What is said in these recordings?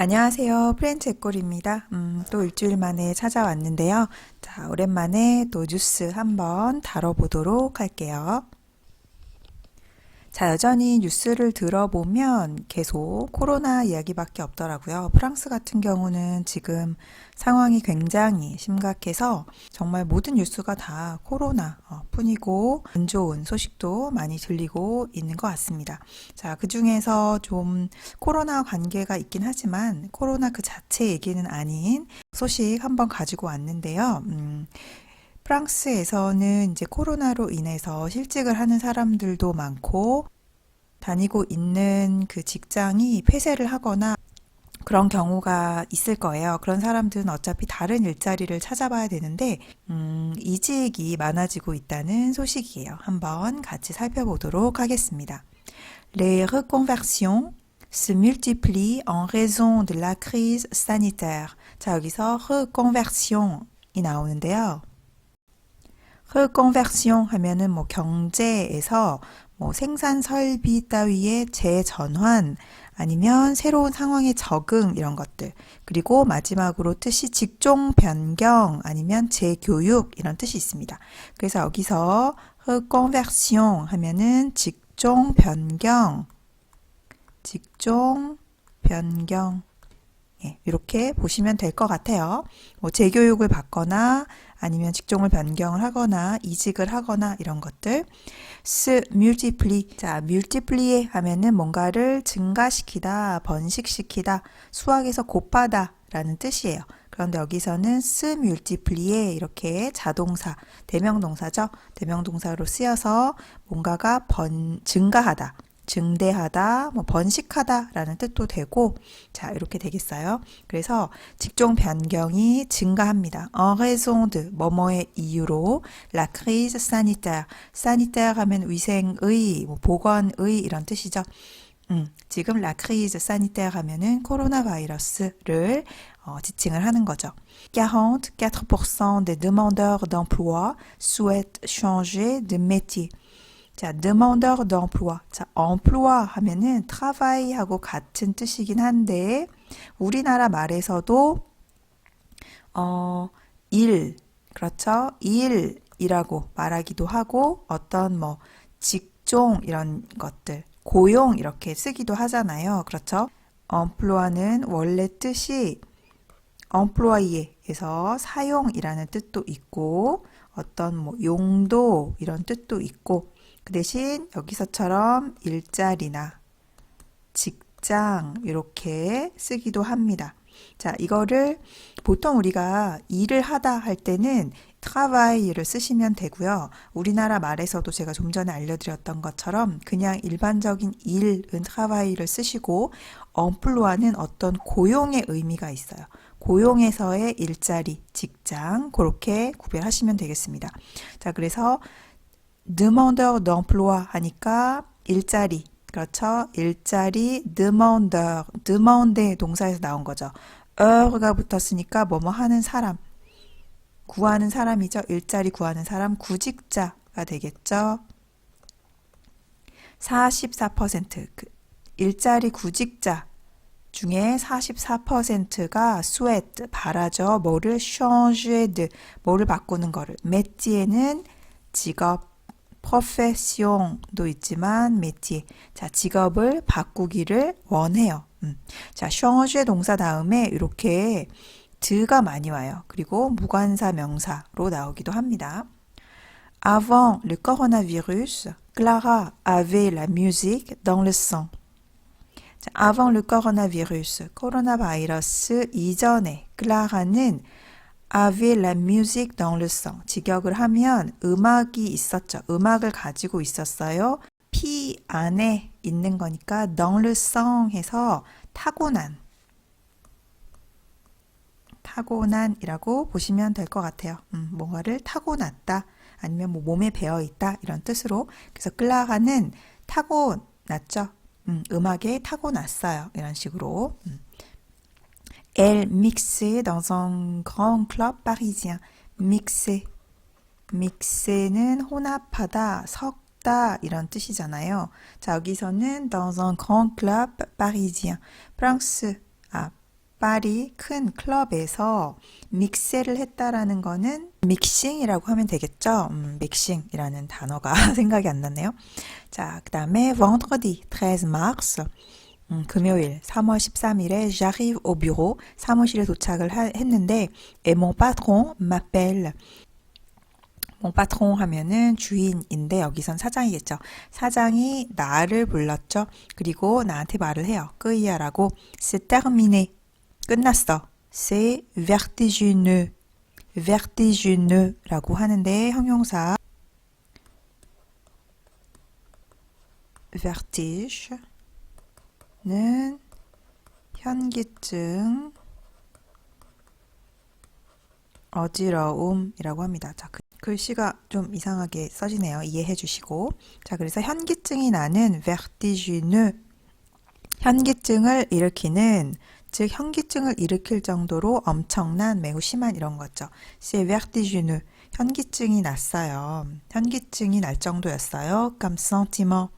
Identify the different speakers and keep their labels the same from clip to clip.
Speaker 1: 안녕하세요. 프렌치 에꼴입니다. 음, 또 일주일 만에 찾아왔는데요. 자, 오랜만에 또 뉴스 한번 다뤄보도록 할게요. 자, 여전히 뉴스를 들어보면 계속 코로나 이야기밖에 없더라고요. 프랑스 같은 경우는 지금 상황이 굉장히 심각해서 정말 모든 뉴스가 다 코로나 어, 뿐이고 안 좋은 소식도 많이 들리고 있는 것 같습니다. 자, 그 중에서 좀 코로나 관계가 있긴 하지만 코로나 그 자체 얘기는 아닌 소식 한번 가지고 왔는데요. 음, 프랑스에서는 이제 코로나로 인해서 실직을 하는 사람들도 많고 다니고 있는 그 직장이 폐쇄를 하거나 그런 경우가 있을 거예요. 그런 사람들은 어차피 다른 일자리를 찾아봐야 되는데, 음, 이직이 많아지고 있다는 소식이에요. 한번 같이 살펴보도록 하겠습니다. Les reconversions se multiplient en raison de la crise sanitaire. 자, 여기서 reconversion이 나오는데요. Reconversion 하면은 뭐 경제에서 뭐 생산 설비 따위의 재전환 아니면 새로운 상황에 적응 이런 것들 그리고 마지막으로 뜻이 직종 변경 아니면 재교육 이런 뜻이 있습니다. 그래서 여기서 reconversion 하면은 직종 변경 직종 변경 예, 이렇게 보시면 될 것 같아요. 뭐 재교육을 받거나 아니면 직종을 변경을 하거나 이직을 하거나 이런 것들. 스 multiplie. 자, multiplie 하면은 뭔가를 증가시키다, 번식시키다, 수학에서 곱하다 라는 뜻이에요. 그런데 여기서는 스 multiplier 이렇게 자동사, 대명동사죠. 대명동사로 쓰여서 뭔가가 번, 증가하다. 증대하다, 뭐 번식하다라는 뜻도 되고, 자, 이렇게 되겠어요. 그래서 직종 변경이 증가합니다. en raison de, 뭐뭐의 이유로, la crise sanitaire. sanitaire 하면 위생의, 뭐 보건의 이런 뜻이죠. 음, 지금 la crise sanitaire 하면은 코로나 바이러스를 어, 지칭을 하는 거죠. 44% des demandeurs d'emploi souhaitent changer de métier. 자, demandeur d'emploi. 자, emploi 하면은 travail하고 같은 뜻이긴 한데 우리나라 말에서도 어, 일, 그렇죠? 일이라고 말하기도 하고 어떤 뭐 직종 이런 것들, 고용 이렇게 쓰기도 하잖아요. 그렇죠? emploi는 원래 뜻이 employé에서 사용이라는 뜻도 있고 어떤 뭐 용도 이런 뜻도 있고 그 대신 여기서처럼 일자리나 직장 이렇게 쓰기도 합니다. 자, 이거를 보통 우리가 일을 하다 할 때는 travail을 쓰시면 되고요. 우리나라 말에서도 제가 좀 전에 알려드렸던 것처럼 그냥 일반적인 일은 travail을 쓰시고 emploi는 어떤 고용의 의미가 있어요. 고용에서의 일자리, 직장 그렇게 구별하시면 되겠습니다. 자, 그래서 demandeur d'emploi 하니까 일자리 그렇죠? 일자리 demandeur, demander 동사에서 나온 거죠. eur가 붙었으니까 뭐뭐 하는 사람, 구하는 사람이죠. 일자리 구하는 사람, 구직자가 되겠죠. 44%그 일자리 구직자 중에 44%가 souhaite 바라죠. 뭐를 changer de 뭐를 바꾸는 거를 métier는 직업 프로페시옹도 있지만 메티에 자 직업을 바꾸기를 원해요. 음. 자 샹어주의 동사 다음에 이렇게 드가 많이 와요. 그리고 무관사 명사로 나오기도 합니다. Avant le coronavirus, Clara avait la musique dans le sang. 자, avant le coronavirus, 코로나 바이러스 이전에 클라라는 avait la musique dans le sang. 직역을 하면 음악이 있었죠. 음악을 가지고 있었어요. 피 안에 있는 거니까 dans le sang 해서 타고난 타고난이라고 보시면 될 것 같아요. 음, 뭔가를 타고났다 아니면 뭐 몸에 배어 있다 이런 뜻으로 그래서 클라가는 타고났죠. 음, 음악에 타고났어요. 이런 식으로. 음. Elle mixait dans un grand club parisien. mixer. mixer는 혼합하다, 섞다 이런 뜻이잖아요. 자, 여기서는 dans un grand club parisien. 프랑스, 아, 파리 큰 클럽에서 믹세를 했다라는 거는 믹싱이라고 하면 되겠죠. 음, 믹싱이라는 단어가 생각이 안 났네요. 자, 그 다음에 vendredi 13 mars 음, 금요일 3월 13일에 j'arrive au bureau 사무실에 도착을 하- 했는데 et mon patron m'appelle mon patron 하면은 주인인데 여기선 사장이겠죠. 사장이 나를 불렀죠. 그리고 나한테 말을 해요. 끄이야라고 c'est terminé 끝났어. c'est vertigineux vertigineux라고 하는데 형용사 vertige 는 현기증 어지러움이라고 합니다. 자, 그- 글씨가 좀 이상하게 써지네요. 이해해 주시고. 자, 그래서 현기증이 나는 vertigineux 현기증을 일으키는 즉 현기증을 일으킬 정도로 엄청난 매우 심한 이런 거죠. c'est vertigineux 현기증이 났어요. 현기증이 날 정도였어요. comme sentiment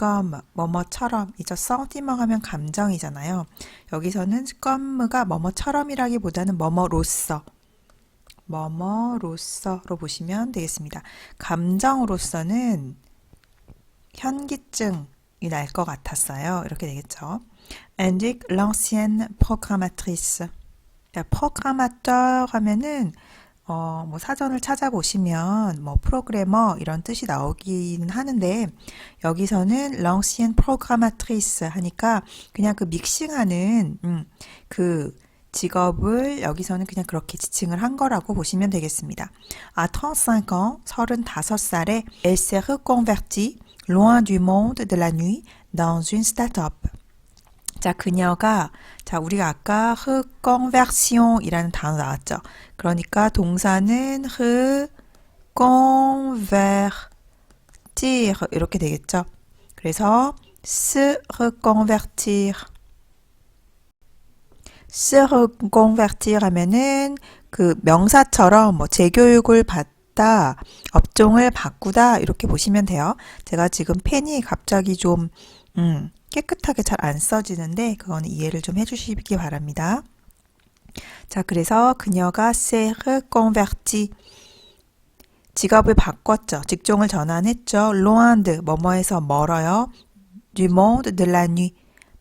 Speaker 1: comme 뭐뭐처럼 이죠. sentiment 하면 감정이잖아요. 여기서는 come가 뭐뭐처럼이라기보다는 뭐뭐로서 뭐뭐로서로 보시면 되겠습니다. 감정으로서는 현기증이 날 것 같았어요. 이렇게 되겠죠. indique l'ancienne programmatrice. 자, programmateur 하면은 어, 뭐 사전을 찾아보시면 뭐 프로그래머 이런 뜻이 나오긴 하는데 여기서는 l'ancienne programmatrice 하니까 그냥 그 믹싱하는 음, 그 직업을 여기서는 그냥 그렇게 지칭을 한 거라고 보시면 되겠습니다. À 35 ans, 35살에 elle s'est reconvertie loin du monde de la nuit dans une start-up. 자, 그녀가 자, 우리가 아까 reconversion이라는 단어 나왔죠. 그러니까 동사는 reconvertir 이렇게 되겠죠. 그래서 reconvertir se reconvertir 하면은 그 명사처럼 뭐 재교육을 받다, 업종을 바꾸다 이렇게 보시면 돼요. 제가 지금 펜이 갑자기 좀 음, 깨끗하게 잘 안 써지는데 그거는 이해를 좀 해주시기 바랍니다. 자, 그래서 그녀가 se reconverti 직업을 바꿨죠. 직종을 전환했죠. de 뭐뭐에서 멀어요. du monde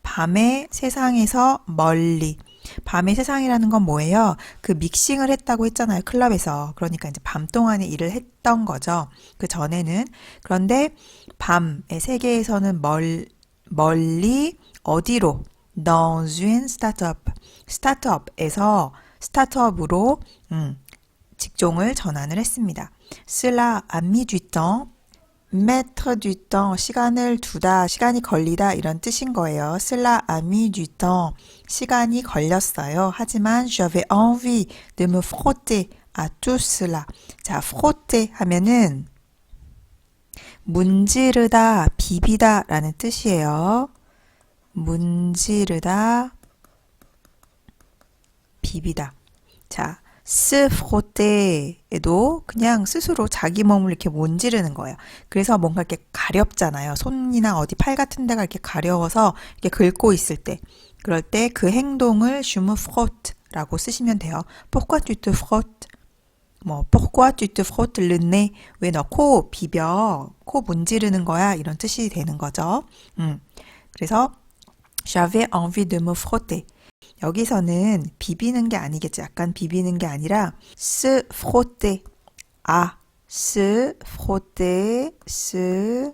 Speaker 1: 밤의 세상에서 멀리 밤의 세상이라는 건 뭐예요? 그 믹싱을 했다고 했잖아요. 클럽에서. 그러니까 이제 밤 동안에 일을 했던 거죠. 그 전에는. 그런데 밤의 세계에서는 멀, 멀리 어디로? dans une start-up. 스타트업에서 스타트업으로 음, 직종을 전환을 했습니다. cela a mis du temps. mettre du temps, 시간을 두다, 시간이 걸리다 이런 뜻인 거예요. cela a mis du temps, 시간이 걸렸어요. 하지만 j'avais envie de me frotter à tout cela. 자, frotter 하면은 문지르다, 비비다 라는 뜻이에요. 문지르다, 비비다. 자, 스 프로테에도 그냥 스스로 자기 몸을 이렇게 문지르는 거예요. 그래서 뭔가 이렇게 가렵잖아요. 손이나 어디 팔 같은 데가 이렇게 가려워서 이렇게 긁고 있을 때. 그럴 때 그 행동을 me frotte라고 쓰시면 돼요. tu te frottes? 뭐 pourquoi tu te frottes le nez? 왜 너 코 비벼? 코 문지르는 거야? 이런 뜻이 되는 거죠. 음. 그래서 j'avais envie de me frotter. 여기서는 비비는 게 아니겠죠. 약간 비비는 게 아니라 se frotter. 아, se frotter, se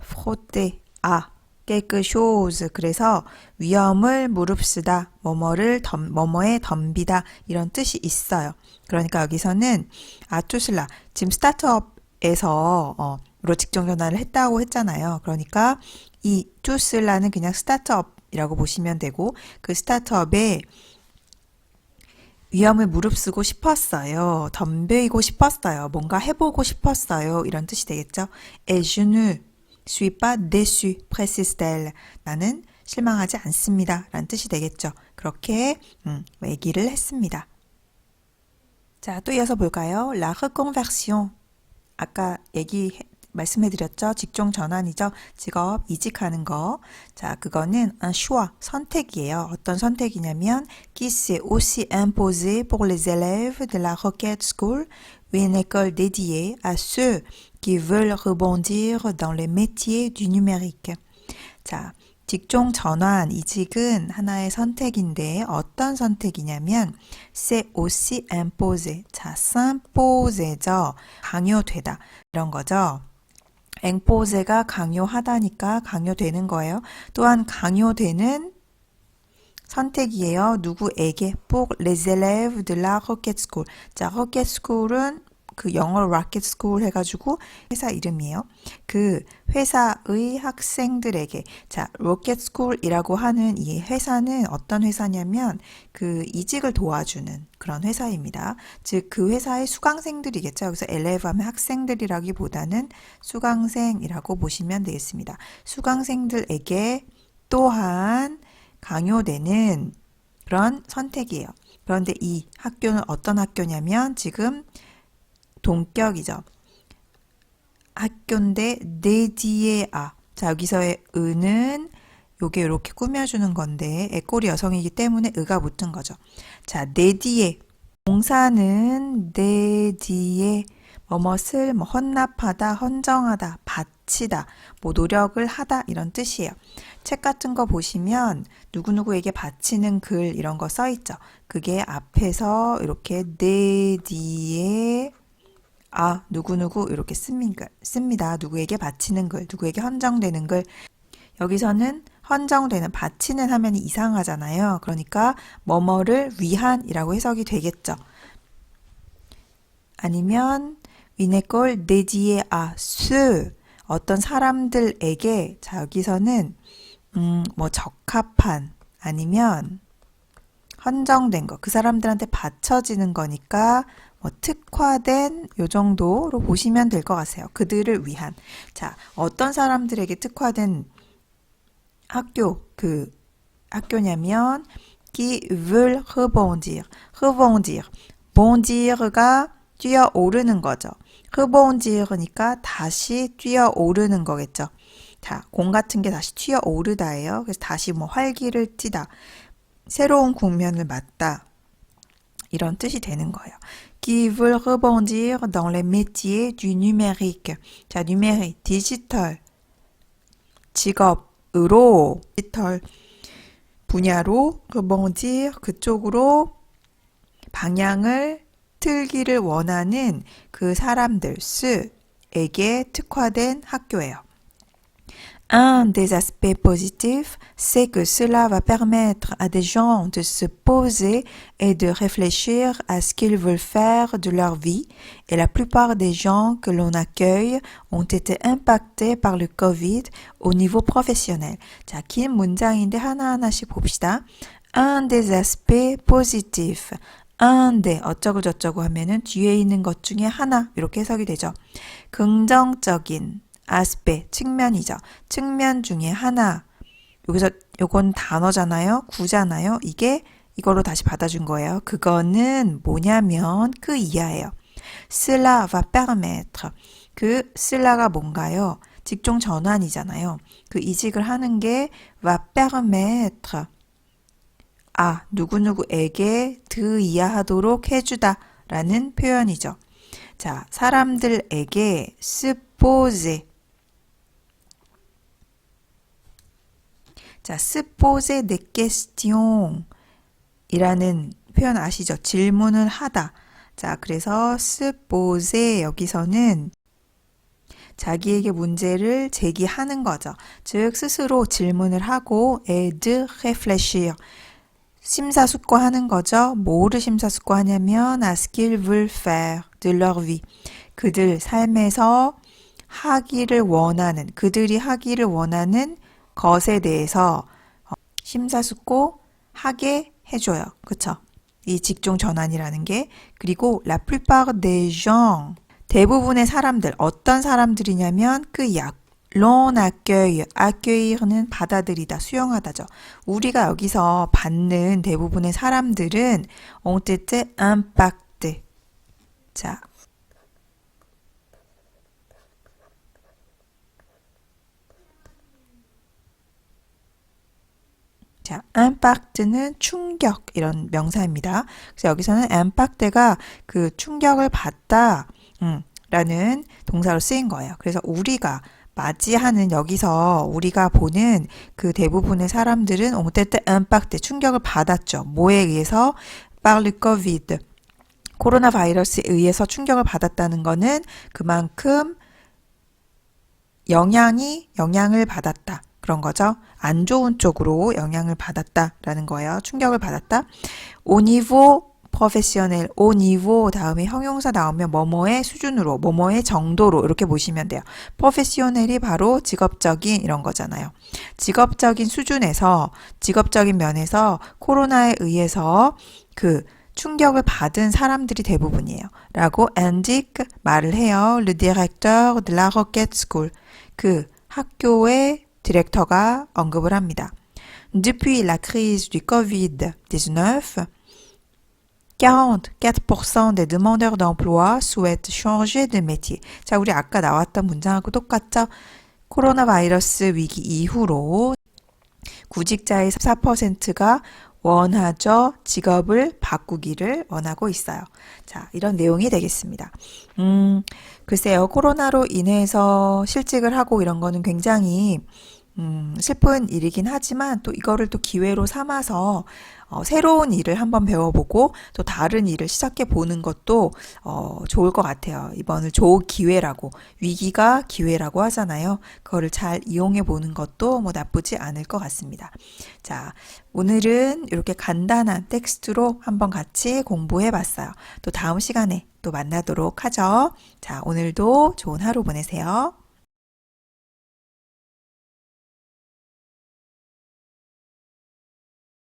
Speaker 1: frotter. 아, quelque chose. 그래서 위험을 무릅쓰다, 뭐뭐를 덤, 뭐뭐에 덤비다 이런 뜻이 있어요. 그러니까 여기서는 아투슬라 지금 스타트업에서 어, 로 직종 전환을 했다고 했잖아요. 그러니까 이 투슬라는 그냥 스타트업이라고 보시면 되고 그 스타트업에 위험을 무릅쓰고 싶었어요. 덤벼이고 싶었어요. 뭔가 해보고 싶었어요. 이런 뜻이 되겠죠. Ne suis pas déçu, précise-t-elle. 나는 실망하지 않습니다. 라는 뜻이 되겠죠. 그렇게 음, 얘기를 했습니다. 자, 또 이어서 볼까요? La reconversion. 아까 얘기 말씀해드렸죠. 직종 전환이죠. 직업 이직하는 거. 자, 그거는 un choix, 선택이에요. 어떤 선택이냐면 qui s'est aussi imposé pour les élèves de la Rocket School, une école dédiée à ceux qui veulent rebondir dans les métiers du numérique. 자, 직종 전환, 이직은 하나의 선택인데 어떤 선택이냐면 c'est aussi imposé. 자, s'impose죠. 강요되다. 이런 거죠. impose가 강요하다니까 강요되는 거예요. 또한 강요되는 선택이에요. 누구에게? pour les élèves de la Rocket School. 자, Rocket School은 그 영어로 Rocket School 해가지고 회사 이름이에요. 그 회사의 학생들에게 자, Rocket School이라고 하는 이 회사는 어떤 회사냐면 그 이직을 도와주는 그런 회사입니다. 즉 그 회사의 수강생들이겠죠. 여기서 엘레브 하면 학생들이라기보다는 수강생이라고 보시면 되겠습니다. 수강생들에게 또한 강요되는 그런 선택이에요. 그런데 이 학교는 어떤 학교냐면 지금 동격이죠. 학교인데 네디에 아. 자, 여기서의 의는 요게 이렇게 꾸며주는 건데 애꼬리 여성이기 때문에 의가 붙은 거죠. 자, 네디에 동사는 네디에 뭐뭇을 뭐 헌납하다, 헌정하다, 바치다, 뭐 노력을 하다 이런 뜻이에요. 책 같은 거 보시면 누구누구에게 바치는 글 이런 거 써 있죠. 그게 앞에서 이렇게 네디에 아, 누구누구 이렇게 씁니다. 누구에게 바치는 글, 누구에게 헌정되는 글. 여기서는 헌정되는, 바치는 하면 이상하잖아요. 그러니까 뭐뭐를 위한이라고 해석이 되겠죠. 아니면 위네골 내지에 아, 수 어떤 사람들에게 자 여기서는 음, 뭐 적합한 아니면 헌정된 거, 그 사람들한테 바쳐지는 거니까 뭐 특화된 요 정도로 보시면 될 것 같아요. 그들을 위한. 자, 어떤 사람들에게 특화된 학교, 그 학교냐면 qui veulent rebondir. rebondir. bondier가 뛰어오르는 거죠. Rebondir니까 다시 뛰어오르는 거겠죠. 자, 공 같은 게 다시 튀어오르다예요. 그래서 다시 뭐 활기를 띠다. 새로운 국면을 맞다. 이런 뜻이 되는 거예요. qui veulent rebondir dans les métiers du numérique. 자, numérique, 디지털 직업으로 디지털 분야로 rebondir 그쪽으로 방향을 틀기를 원하는 그 사람들 스에게 특화된 학교예요. Un des aspects positifs, c'est que cela va permettre à des gens de se poser et de réfléchir à ce qu'ils veulent faire de leur vie. Et la plupart des gens que l'on accueille ont été impactés par le Covid au niveau professionnel. 자, 긴 문장인데 하나하나씩 봅시다. Un des aspects positifs. Un des 어쩌고 저쩌고 하면은 뒤에 있는 것 중에 하나 이렇게 해석이 되죠. 긍정적인 아스페 측면이죠. 측면 중에 하나. 여기서 요건 단어잖아요. 구잖아요. 이게 이걸로 다시 받아준 거예요. 그거는 뭐냐면 그 이하예요. cela va permettre. 그 cela가 뭔가요? 직종 전환이잖아요. 그 이직을 하는 게 va permettre. 아, 누구누구에게 드이하하도록 해주다 라는 표현이죠. 자, 사람들에게 suppose 자, des questions 이라는 표현 아시죠? 질문을 하다. 자, 그래서 suppose 여기서는 자기에게 문제를 제기하는 거죠. 즉, 스스로 질문을 하고 de réfléchir. 심사숙고하는 거죠. 뭐를 심사숙고하냐면 à ce qu'ils veulent faire de leur vie. 그들 삶에서 하기를 원하는, 그들이 하기를 원하는 것에 대해서 어, 심사숙고 하게 해줘요. 그쵸? 이 직종 전환이라는 게. 그리고 la plupart des gens, 대부분의 사람들, 어떤 사람들이냐면 그 약, l'on accueille. accueill는 받아들이다, 수용하다죠. 우리가 여기서 받는 대부분의 사람들은 엉뜻에 impact. 자. 자, impact는 충격 이런 명사입니다. 그래서 여기서는 impact가 그 충격을 받다 음, 라는 동사로 쓰인 거예요. 그래서 우리가 맞이하는 여기서 우리가 보는 그 대부분의 사람들은 어쨌든 impacte 충격을 받았죠. 뭐에 의해서 covid 코로나 바이러스에 의해서 충격을 받았다는 거는 그만큼 영향이 영향을 받았다. 그런 거죠. 안 좋은 쪽으로 영향을 받았다라는 거예요. 충격을 받았다. niveau professionnel, au niveau 다음에 형용사 나오면 뭐뭐의 수준으로, 뭐뭐의 정도로 이렇게 보시면 돼요. professionnel이 바로 직업적인 이런 거잖아요. 직업적인 수준에서 직업적인 면에서 코로나에 의해서 그 충격을 받은 사람들이 대부분이에요. 라고 indique 말을 해요. Le directeur de la Roquette School. 그 학교의 디렉터가 언급을 합니다. Depuis la crise du Covid-19, 44% des demandeurs d'emploi souhaitent changer de métier. 자, 우리 아까 나왔던 문장하고 똑같죠? 코로나 바이러스 위기 이후로 구직자의 4%가 원하죠. 직업을 바꾸기를 원하고 있어요. 자, 이런 내용이 되겠습니다. 음, 글쎄요. 코로나로 인해서 실직을 하고 이런 거는 굉장히 음, 슬픈 일이긴 하지만 또 이거를 또 기회로 삼아서 어, 새로운 일을 한번 배워보고 또 다른 일을 시작해 보는 것도 어, 좋을 것 같아요. 이번을 좋은 기회라고 위기가 기회라고 하잖아요. 그거를 잘 이용해 보는 것도 뭐 나쁘지 않을 것 같습니다. 자, 오늘은 이렇게 간단한 텍스트로 한번 같이 공부해 봤어요. 또 다음 시간에 또 만나도록 하죠. 자, 오늘도 좋은 하루 보내세요.